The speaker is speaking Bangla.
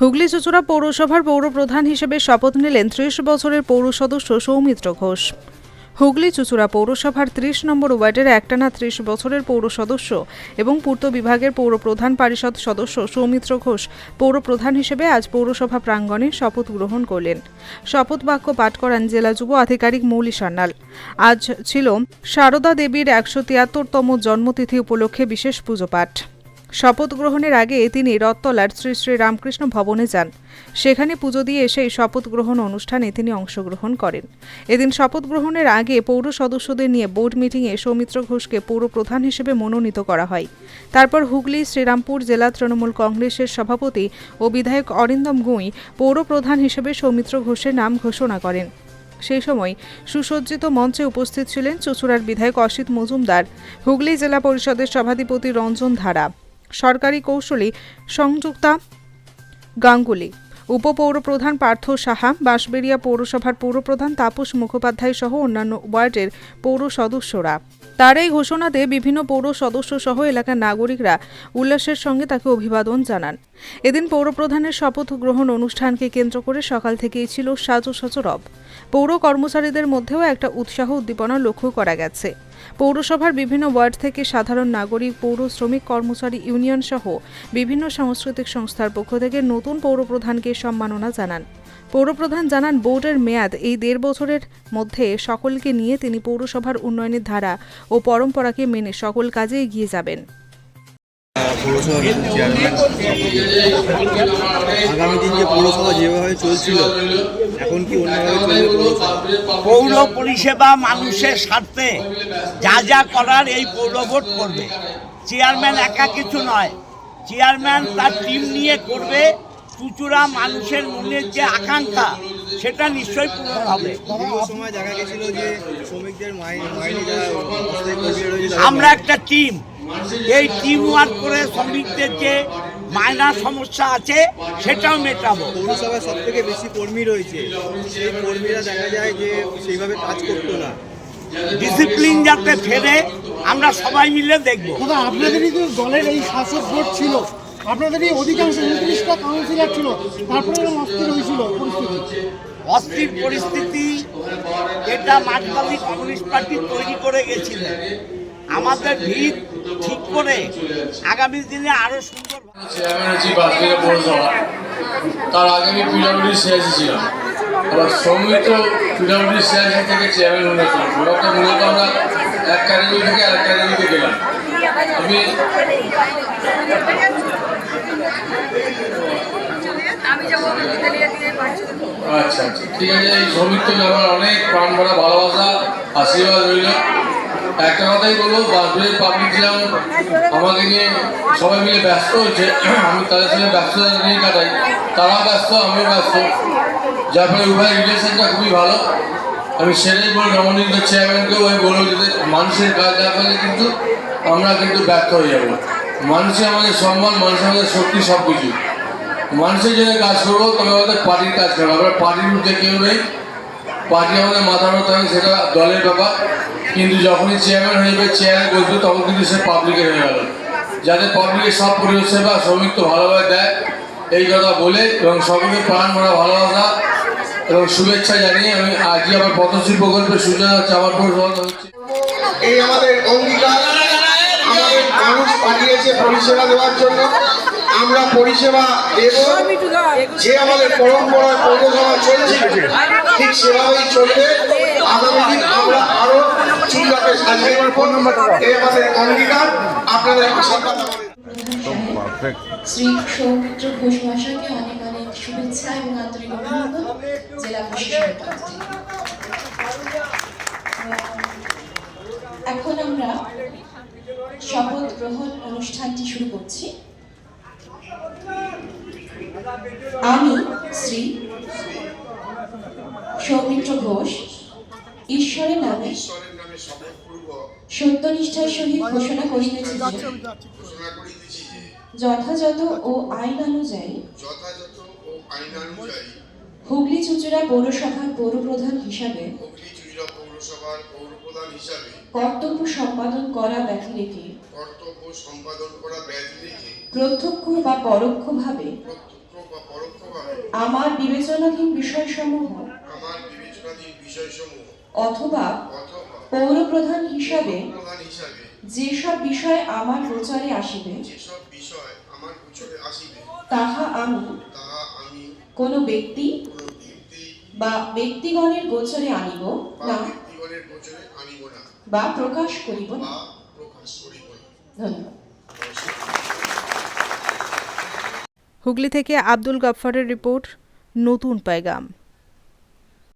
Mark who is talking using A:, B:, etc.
A: হুগলি চুচুড়া পৌরসভার পৌরপ্রধান হিসেবে শপথ নিলেন ত্রিশ বছরের পৌর সদস্য সৌমিত্র ঘোষ। হুগলি চুচুড়া পৌরসভার ত্রিশ নম্বর ওয়ার্ডের একটানা ত্রিশ বছরের পৌর সদস্য এবং পূর্ত বিভাগের পৌর প্রধান পরিষদ সদস্য সৌমিত্র ঘোষ পৌরপ্রধান হিসেবে আজ পৌরসভা প্রাঙ্গণে শপথ গ্রহণ করলেন। শপথ বাক্য পাঠ করান জেলা যুব আধিকারিক মৌলি সান্যাল। আজ ছিল সারদা দেবীর একশো তিয়াত্তরতম জন্মতিথি উপলক্ষে বিশেষ পুজো পাঠ। শপথ গ্রহণের আগে তিনি রথতলার শ্রী শ্রী রামকৃষ্ণ ভবনে যান। সেখানে পুজো দিয়ে সেই শপথ গ্রহণ অনুষ্ঠানে তিনি অংশগ্রহণ করেন। এদিন শপথ গ্রহণের আগে পৌর সদস্যদের নিয়ে বোর্ড মিটিংয়ে সৌমিত্র ঘোষকে পৌর প্রধান হিসেবে মনোনীত করা হয়। তারপর হুগলি, শ্রীরামপুর জেলা তৃণমূল কংগ্রেসের সভাপতি ও বিধায়ক অরিন্দম গুঁই পৌর প্রধান হিসেবে সৌমিত্র ঘোষের নাম ঘোষণা করেন। সেই সময় সুসজ্জিত মঞ্চে উপস্থিত ছিলেন চুচুড়ার বিধায়ক অসিত মজুমদার, হুগলি জেলা পরিষদের সভাধিপতি রঞ্জন ধারা। সরকারি কৌশলী সংযুক্তা গাঙ্গুলি, উপপৌরপ্রধান পার্থ সাহা, বাঁশবেড়িয়া পৌরসভার পৌরপ্রধান তাপস মুখোপাধ্যায় সহ অন্যান্য ওয়ার্ডের পৌর সদস্যরা। তার এই ঘোষণাতে বিভিন্ন পৌর সদস্য সহ এলাকার নাগরিকরা উল্লাসের সঙ্গে তাকে অভিবাদন জানান। এদিন পৌরপ্রধানের শপথ গ্রহণ অনুষ্ঠানকে কেন্দ্র করে সকাল থেকেই ছিল সাজো সচরব পৌর কর্মচারীদের মধ্যেও একটা উৎসাহ উদ্দীপনা লক্ষ্য করা গেছে। পৌরসভার বিভিন্ন ওয়ার্ড থেকে সাধারণ নাগরিক, পৌর শ্রমিক, কর্মচারী, ইউনিয়ন সহ বিভিন্ন সাংস্কৃতিক সংস্থার পক্ষ থেকে নতুন পৌরপ্রধানকে সম্মাননা জানান। পৌরপ্রধান জানান, বোর্ডের মেয়াদ এই দেড় বছরের মধ্যে সকলকে নিয়ে তিনি পৌরসভার উন্নয়নের ধারা ও পরম্পরাকে মেনে সকল কাজে এগিয়ে যাবেন।
B: চেয়ারম্যান আগামী দিন যে পৌরসভা যেভাবে চলছিল, এখন কি
C: পৌর পরিষেবা মানুষের স্বার্থে যা যা করার এই পৌর ভোট করবে। চেয়ারম্যান একা কিছু নয়। চেয়ারম্যান তার টিম নিয়ে করবে। চুচুরা মানুষের মনের যে আকাঙ্ক্ষা সেটা নিশ্চয়ই পূরণ হবে।
B: দীর্ঘ দেখা গেছিল যে শ্রমিকদের মাইনে মাইনে যারা অস্থায়ী কর্মীরা রয়েছে। তাদের
C: আমরা একটা টিম এই টিম ওয়ার্ক করে শ্রমিকদের যে মায়নার সমস্যা আছে সেটাও মেটাবো।
B: পৌরসভায় সব থেকে বেশি কর্মী রয়েছে। সেই কর্মীরা দেখা যায় যে সেইভাবে কাজ করতো না।
C: ডিসিপ্লিন যাতে ফেরে আমরা সবাই মিলে দেখব।
D: আপনাদেরই তো দলের এই শাসক ভোট ছিল। আপনাদেরই অধিকাংশ উনত্রিশটা কাউন্সিলর ছিল তারপরে এরকম অস্থির হয়েছিল পরিস্থিতি।
C: অস্থির পরিস্থিতি এটা মার্কসবাদী কমিউনিস্ট পার্টি তৈরি করে গেছিলেন আমাদের ভিত ঠিক করে আগামী দিনে আরও সুন্দর
E: তার আগে আমি পিডাব্লিউডি সিআইসি ছিলাম। আবার সৌমিত্র পিডাব্লিউডি সিআইসি থেকে চেয়ারম্যান হয়েছিলাম ব্লকটা মূলত আমরা এক ক্যাটাগরি থেকে আরেক ক্যাটাগরিতে গেলাম। আমি
F: যাব বিদ্যালয়ে দিয়ে পারছি
E: আচ্ছা আচ্ছা। ঠিক আছে, এই আমার অনেক প্রাণ ভালোবাসা, আশীর্বাদ রইল। একটা কথাই আমাকে নিয়ে সবাই মিলে ব্যস্ত আমি তাদের নিয়ে কাটাই। তারাও ব্যস্ত যার ফলে উভয় খুবই ভালো। আমি চেয়ারম্যানকেও মানুষের কাজ না কিন্তু আমরা কিন্তু ব্যর্থ হয়ে যাব। মানুষই আমাদের সম্মান মানুষ আমাদের শক্তি সব কিছু মানুষের জন্য কাজ করব, তবে আমাদের পার্টির কাজ করব। আমরা পার্টির মধ্যে কেউ নেই। পার্টি আমাদের মাথার মতো হবে সেটা দলের ব্যাপার। কিন্তু যখনই চেয়ারম্যান হয়ে যাবে চেয়ারে বসবে, তখন কিন্তু সে পাবলিকের হয়ে গেল যাতে পাবলিকের সব পরিষেবা শ্রমিক তো ভালোভাবে দেয়, এই কথা বলে এবং সকলকে প্রাণ ভরা ভালোবাসা এবং শুভেচ্ছা জানিয়ে আমি আজই আমার পথশ্রী প্রকল্পের সূচনা হচ্ছে আমার হচ্ছে।
G: এই আমাদের অঙ্গীকার, আমাদের মানুষ পাঠিয়েছে পরিষেবা দেওয়ার জন্য। আমরা পরিষেবা দেব। যে আমাদের পরম্পরা পৌরসভা চলছে ঠিক সেভাবেই চলবে। আগামী দিন আমরা আরও চুলটাকে সাজিয়ে এই আমাদের অঙ্গীকার। আপনাদের আশীর্বাদ
H: শ্রী সৌমিত্র ঘোষ মহাশয়কে অনেক অনেক শুভেচ্ছা এবং আন্তরিক অভিনন্দন। জেলা প্রশাসনের এখন আমরা শপথ গ্রহণ অনুষ্ঠানটি শুরু করছি। আমি শ্রী সৌমিত্র ঘোষ ঈশ্বরের নামে সত্যনিষ্ঠার সহিত ঘোষণা করিতেছি যথাযথ ও আইন অনুযায়ী হুগলি চুচুড়া পৌরসভার
G: পৌরসভার পৌরপ্রধান হিসাবে
H: কর্তব্য সম্পাদন করা ব্যতি রেখে
G: কর্তব্য সম্পাদন করা ব্যতি রেখে
H: প্রত্যক্ষ বা পরোক্ষভাবে
G: প্রত্যক্ষ বা পরোক্ষ হয়
H: আমার বিবেচনাধীন বিষয়সমূহ
G: আমার বিবেচনাধীন বিষয়সমূহ
H: অথবা পৌর প্রধান হিসাবে যেসব বিষয় আমার প্রচারে আসিবে
G: যেসব বিষয় আমার গোচরে আসিবে
H: তাহা আমি
G: তাহা আমি
H: কোনো ব্যক্তি বা ব্যক্তিগণের গোচরে আনিব না
G: ব্যক্তিগণের গোচরে আনিব না
H: বা প্রকাশ করিব না।
G: বা প্রকাশ করিব না।
H: ধন্যবাদ।
A: হুগলি থেকে আব্দুল গফফারের রিপোর্ট নতুন পায়গাম।